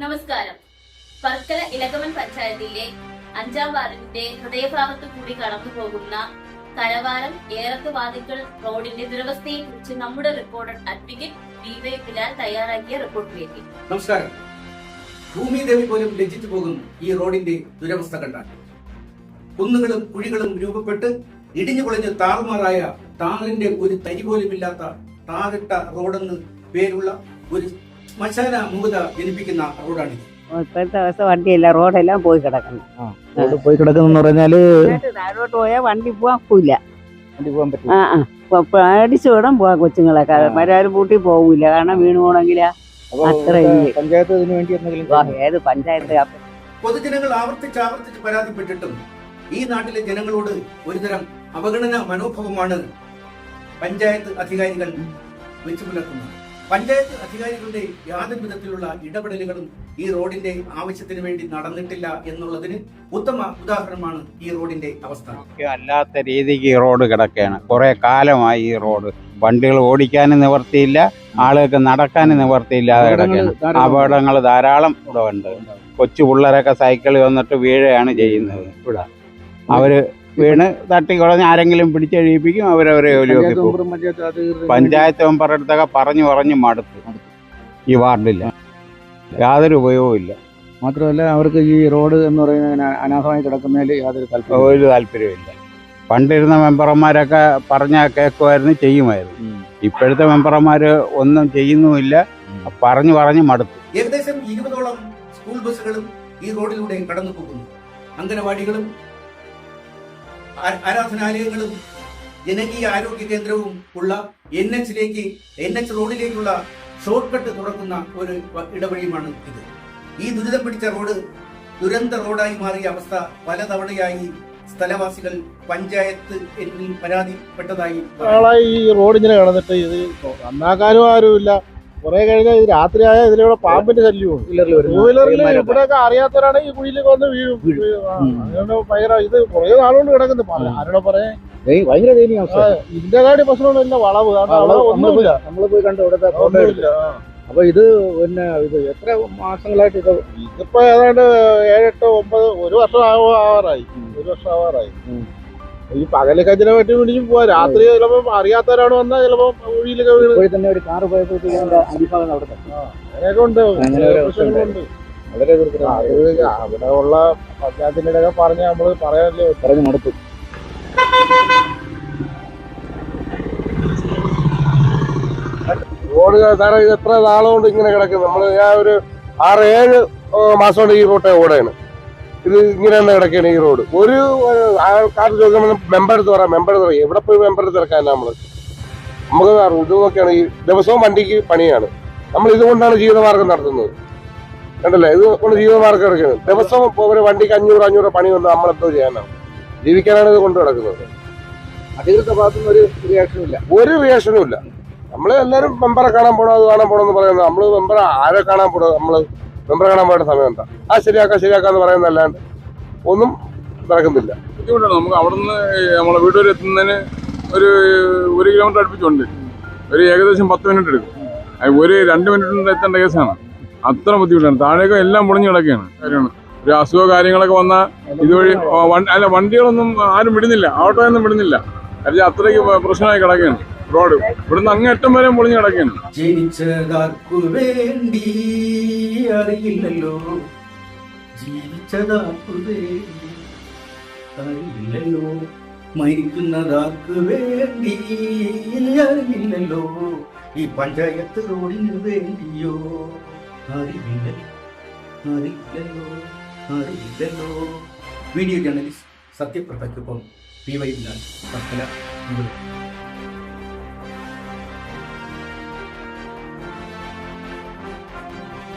നമസ്കാരം. വർക്കല ഇലകമൻ പഞ്ചായത്തിലെ അഞ്ചാം വാർഡിന്റെ ഹൃദയഭാഗത്തു കൂടി കടന്നു പോകുന്ന കരവാരം ഏറത്ത് വാതിക്കൽ റോഡിന്റെ ദുരവസ്ഥയെ കുറിച്ച് നമ്മുടെ റിപ്പോർട്ടർ അഡ്വക്കേറ്റ് ഡിവൈ ബിലാൽ തയ്യാറാക്കിയ റിപ്പോർട്ടിലേക്ക് നമസ്കാരം. ഭൂമിദേവി പോലും ലജ്ജിച്ചു പോകും ഈ റോഡിന്റെ ദുരവസ്ഥ കണ്ടാൽ. കുന്നുകളും കുഴികളും രൂപപ്പെട്ട് ഇടിഞ്ഞു കുളഞ്ഞ് താറുമാറായ താറിന്റെ ഒരു തരി പോലുമില്ലാത്ത താറിട്ട റോഡെന്ന് പേരുള്ള ഒരു ശ്മശാന മൂകത ജനിപ്പിക്കുന്ന റോഡാണിത്. ഇപ്പോഴത്തെ അവസ്ഥ വണ്ടിയില്ല റോഡെല്ലാം പോയി കിടക്കണം. റോഡ് പോയി കിടക്കുന്നെന്ന് പറഞ്ഞാൽ താഴോട്ട് പോയാൽ വണ്ടി പോകാൻ ഒക്കില്ല വണ്ടി പോകാൻ പറ്റും ആ ആ പേടിച്ച് വിടാൻ പോവാ കൊച്ചുങ്ങളൊക്കെ. മരാരും കൂട്ടി പോകൂല കാരണം വീണ് പോണെങ്കിലാ അത്ര പഞ്ചായത്ത് ഇതിനു വേണ്ടി എന്തെങ്കിലും ഏത് പഞ്ചായത്ത് പൊതുജനങ്ങൾ ആവർത്തിച്ച് ആവർത്തിച്ച് പരാതിപ്പെട്ടിട്ടും ഈ നാട്ടിലെ ജനങ്ങളോട് ഒരുതരം അവഗണന മനോഭാവമാണ് പഞ്ചായത്ത് അധികാരികൾ വെച്ചു പുലർത്തുന്നത് പഞ്ചായത്ത് അധികാരികളുടെ യാതൊരു വിധത്തിലുള്ള ഇടപെടലുകളും ഈ റോഡിന്റെ ആവശ്യത്തിന് വേണ്ടി നടന്നിട്ടില്ല എന്നുള്ളതിന് ഉത്തമ ഉദാഹരണമാണ് ഈ റോഡിന്റെ അവസ്ഥ. അല്ലാത്ത രീതിക്ക് ഈ റോഡ് കിടക്കുകയാണ്. കുറെ കാലമായി ഈ റോഡ്. വണ്ടികൾ ഓടിക്കാനും നിവർത്തിയില്ല ആളുകൾക്ക് നടക്കാനും നിവർത്തിയില്ലാതെ കിടക്കുകയാണ്. അപകടങ്ങൾ ധാരാളം ഇവിടെ ഉണ്ട്. കൊച്ചു പിള്ളേരൊക്കെ സൈക്കിളിൽ വന്നിട്ട് വീഴുകയാണ് ചെയ്യുന്നത്. ഇവിടെ. അവർ വീണ് തട്ടിക്കുളഞ്ഞ് ആരെങ്കിലും പിടിച്ചെഴുതിപ്പിക്കും അവരവരെ ജോലിയൊക്കെ പോകും. പഞ്ചായത്ത് മെമ്പറുടെ അടുത്തൊക്കെ പറഞ്ഞു പറഞ്ഞു മടുത്തു. ഈ വാർഡില്ല. യാതൊരു ഉപയോഗവും ഇല്ല. മാത്രമല്ല അവർക്ക് ഈ റോഡ് എന്ന് പറയുന്നത് ഇങ്ങനെ അനാഥമായി കിടക്കുന്നതിൽ യാതൊരു താല്പര്യം ഒരു താല്പര്യമില്ല പണ്ടിരുന്ന മെമ്പർമാരൊക്കെ പറഞ്ഞാൽ കേൾക്കുമായിരുന്നു ചെയ്യുമായിരുന്നു. ഇപ്പോഴത്തെ മെമ്പർമാർ ഒന്നും ചെയ്യുന്നുമില്ല. പറഞ്ഞു പറഞ്ഞു മടുത്തു. ഏകദേശം ഇരുപതോളം സ്കൂൾ ബസ്സുകളും ഈ റോഡിലൂടെ കടന്നു പോകുന്നു അംഗനവാടികളും ആരാധനാലയങ്ങളും ജനകീയ ആരോഗ്യ കേന്ദ്രവും ഉള്ള എൻ എച്ചിലേക്ക് എൻ എച്ച് റോഡിലേക്കുള്ള ഷോർട്ട് കട്ട് തുറക്കുന്ന ഒരു ഇടവഴിയുമാണ് ഇത് ഈ ദുരിതം പിടിച്ച റോഡ് ദുരന്ത റോഡായി മാറിയ അവസ്ഥ പലതവണയായി സ്ഥലവാസികൾ പഞ്ചായത്ത് പരാതിപ്പെട്ടതായി. ഈ റോഡ് ഇങ്ങനെ കിടന്നിട്ട് ഇത് നന്നാക്കാനും ആരുമില്ല കുറെ കഴിഞ്ഞാൽ ഇത് രാത്രിയായ ഇതിലൂടെ പാമ്പിന്റെ ശല്യവും. ടൂ വീലറിൽ ഇവിടെയൊക്കെ അറിയാത്തവരാണ് ഈ കുഴിയിലേക്ക് വന്ന് വീഴും. അതുകൊണ്ട് ഭയങ്കര ഇത് കുറെ നാളുകൊണ്ട് കിടക്കുന്നു. ആരോടെ പറയാൻ ഭയങ്കര ദയനീയ അവസ്ഥ. ഇതിന്റെ പ്രശ്നമൊന്നുമില്ല വളവ്. ഒന്നുമില്ല നമ്മൾ പോയി കണ്ടു ഇവിടുത്തെ അപ്പൊ ഇത് പിന്നെ ഇത് എത്ര മാസങ്ങളായിട്ട് ഇത് ഇതിപ്പോ ഏതാണ്ട് ഏഴെട്ട് ഒമ്പത് ഒരു വർഷം ആവ- ആവാറായി ഒരു വർഷം ആവാറായി. ഈ പകൽ ചില പറ്റി പിടിച്ചും പോവാ. രാത്രി ചിലപ്പോ അറിയാത്തവരാണ് വന്നാൽ ചിലപ്പോ കുഴിയിലൊക്കെ വീണ്. തന്നെ ഒരു പോയപ്പോഴത്തേക്കും അടിഭാഗം അവിടെ. അങ്ങനെയൊക്കെ ഉണ്ട്. പ്രശ്നങ്ങളുണ്ട് വളരെ. അത് അവിടെ ഉള്ള പഞ്ചായത്തിന്റെ ഇടയൊക്കെ പറഞ്ഞ് നമ്മൾ പറയാനല്ലേ പറഞ്ഞു നടത്തും റോഡ് സാറേ ഇത് എത്ര നാളുകൊണ്ട് ഇങ്ങനെ കിടക്കുന്നു? നമ്മൾ ഞാൻ ഒരു ആറ് ഏഴ് മാസം കൊണ്ട് ഈ റോട്ടെ ഓടെയാണ് ഇത് ഇങ്ങനെ തന്നെ കിടക്കുകയാണ് ഈ റോഡ്. ഒരു ആൾക്കാർ ചോദിക്കുമ്പോൾ മെമ്പർ എടുത്ത് പറയാം മെമ്പർ എടുത്ത് പറയാം എവിടെ പോയി മെമ്പർ എടുത്ത് ഇറക്കാൻ നമ്മൾ നമുക്ക് ഇത് നോക്കിയാണ് ഈ ദിവസവും വണ്ടിക്ക് പണിയാണ്. നമ്മൾ ഇതുകൊണ്ടാണ് ജീവിതമാർഗം നടത്തുന്നത്. കണ്ടല്ലേ? ഇത് കൊണ്ട് ജീവിതമാർഗം എടുക്കുന്നത്. ദിവസം ഒരു വണ്ടിക്ക് അഞ്ഞൂറ് അഞ്ഞൂറ് പണി വന്ന് നമ്മളെന്തോ ചെയ്യാനാണ്. ജീവിക്കാനാണ് ഇത് കൊണ്ട് നടക്കുന്നത്. അധികൃത ഭാഗത്തുനിന്ന് ഒരു റിയാക്ഷനും ഇല്ല. ഒരു റിയാക്ഷനും ഇല്ല. നമ്മൾ എല്ലാരും മെമ്പറെ കാണാൻ പോണോ അത് കാണാൻ പോകണം എന്ന് പറയുന്നത് നമ്മൾ മെമ്പറെ ആരെ കാണാൻ പോണോ നമ്മൾ മെമ്പറെ കാണാൻ പോയ സമയം എന്താ? ആ ശരിയാക്കാം ശരിയാക്കാന്ന് പറയുന്നതല്ലാണ്ട് ഒന്നും നടക്കുന്നില്ല. ബുദ്ധിമുട്ടാണ്. നമുക്ക് അവിടെ നിന്ന് നമ്മളെ വീട് വരെ എത്തുന്നതിന് ഒരു ഒരു കിലോമീറ്റർ അടുപ്പിച്ചുണ്ട്. ഒരു ഏകദേശം പത്ത് മിനിറ്റ് എടുക്കും. ഒരു രണ്ട് മിനിറ്റ് കൊണ്ട് എത്തേണ്ട കേസാണ്. അത്ര ബുദ്ധിമുട്ടാണ്. താഴേക്ക് എല്ലാം പൊളിഞ്ഞു കിടക്കുകയാണ്. കാര്യമാണ്. ഒരു അസുഖ കാര്യങ്ങളൊക്കെ വന്നാൽ ഇതുവഴി അല്ല വണ്ടികളൊന്നും ആരും വിടുന്നില്ല. ഓട്ടോയൊന്നും വിടുന്നില്ല. കാരണം അത്രയ്ക്ക് പ്രശ്നമായി കിടക്കുകയാണ്. റോഡ്. ഇവിടുന്ന് അങ്ങേറ്റം വരെ പൊളിഞ്ഞു കിടക്കുന്നു ജനിച്ചതാർക്കു വേണ്ടി അറിയില്ലല്ലോ. ജീവിച്ചതാർക്കു വേണ്ടി അറിയില്ലല്ലോ. മരിക്കുന്നതാർക്കു വേണ്ടി അറിയില്ലല്ലോ. ഈ പഞ്ചായത്ത് റോഡിന് വേണ്ടിയോ? അറിയില്ലല്ലോ അറിയില്ലല്ലോ. അറിയില്ലല്ലോ. വീഡിയോ ജേർണലിസ്റ്റ് സത്യപ്രഭയ്ക്കൊപ്പം പി വൈ ബിലാൽ വർക്കല